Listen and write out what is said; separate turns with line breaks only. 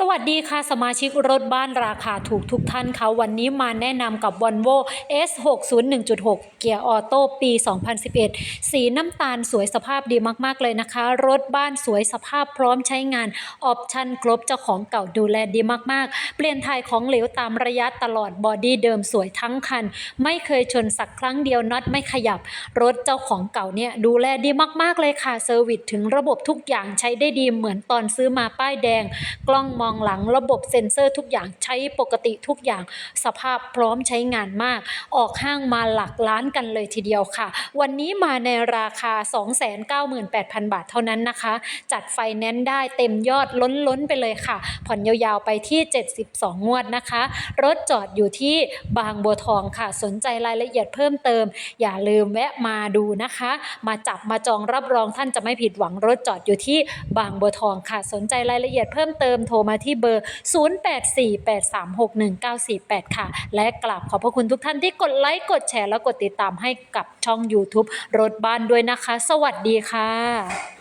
สวัสดีค่ะสมาชิกรถบ้านราคาถูกทุกท่านค่ะวันนี้มาแนะนำกับ Volvo S60 1.6 เกียร์ออโต้ปี 2011 สีน้ำตาลสวยสภาพดีมากๆเลยนะคะ รถบ้านสวยสภาพพร้อมใช้งาน ออปชั่นครบเจ้าของเก่าดูแลดีมากๆ เปลี่ยนถ่ายของเหลวตามระยะตลอดบอดี้เดิมสวยทั้งคัน ไม่เคยชนสักครั้งเดียวน็อตไม่ขยับ รถเจ้าของเก่าเนี่ยดูแลดีมากๆเลยค่ะเซอร์วิสถึงระบบทุกอย่างใช้ได้ดีเหมือนตอนซื้อมาป้ายแดง กล้องมองหลังระบบเซ็นเซอร์ทุกอย่างใช้ปกติทุกอย่างสภาพพร้อมใช้งานมาก ออกห้างมาหลักล้านกันเลยทีเดียวค่ะ วันนี้มาในราคา 298,000 บาทเท่านั้นนะคะ จัดไฟแนนซ์ได้เต็มยอดล้นๆไปเลยค่ะ ผ่อนยาวๆไปที่ 72 งวดนะคะ รถจอดอยู่ที่บางบัวทองค่ะ สนใจรายละเอียดเพิ่มเติม อย่าลืมแวะมาดูนะคะ มาจับมาจองรับรองท่านจะไม่ผิดหวังรถจอดอยู่ที่บางบัวทองค่ะ สนใจรายละเอียดเพิ่มเติมโทรมาที่เบอร์ 0848361948 ค่ะ และกราบขอบพระคุณทุกท่านที่กดไลค์กดแชร์และกดติดตามให้กับช่อง YouTube รถบ้านด้วยนะคะ สวัสดีค่ะ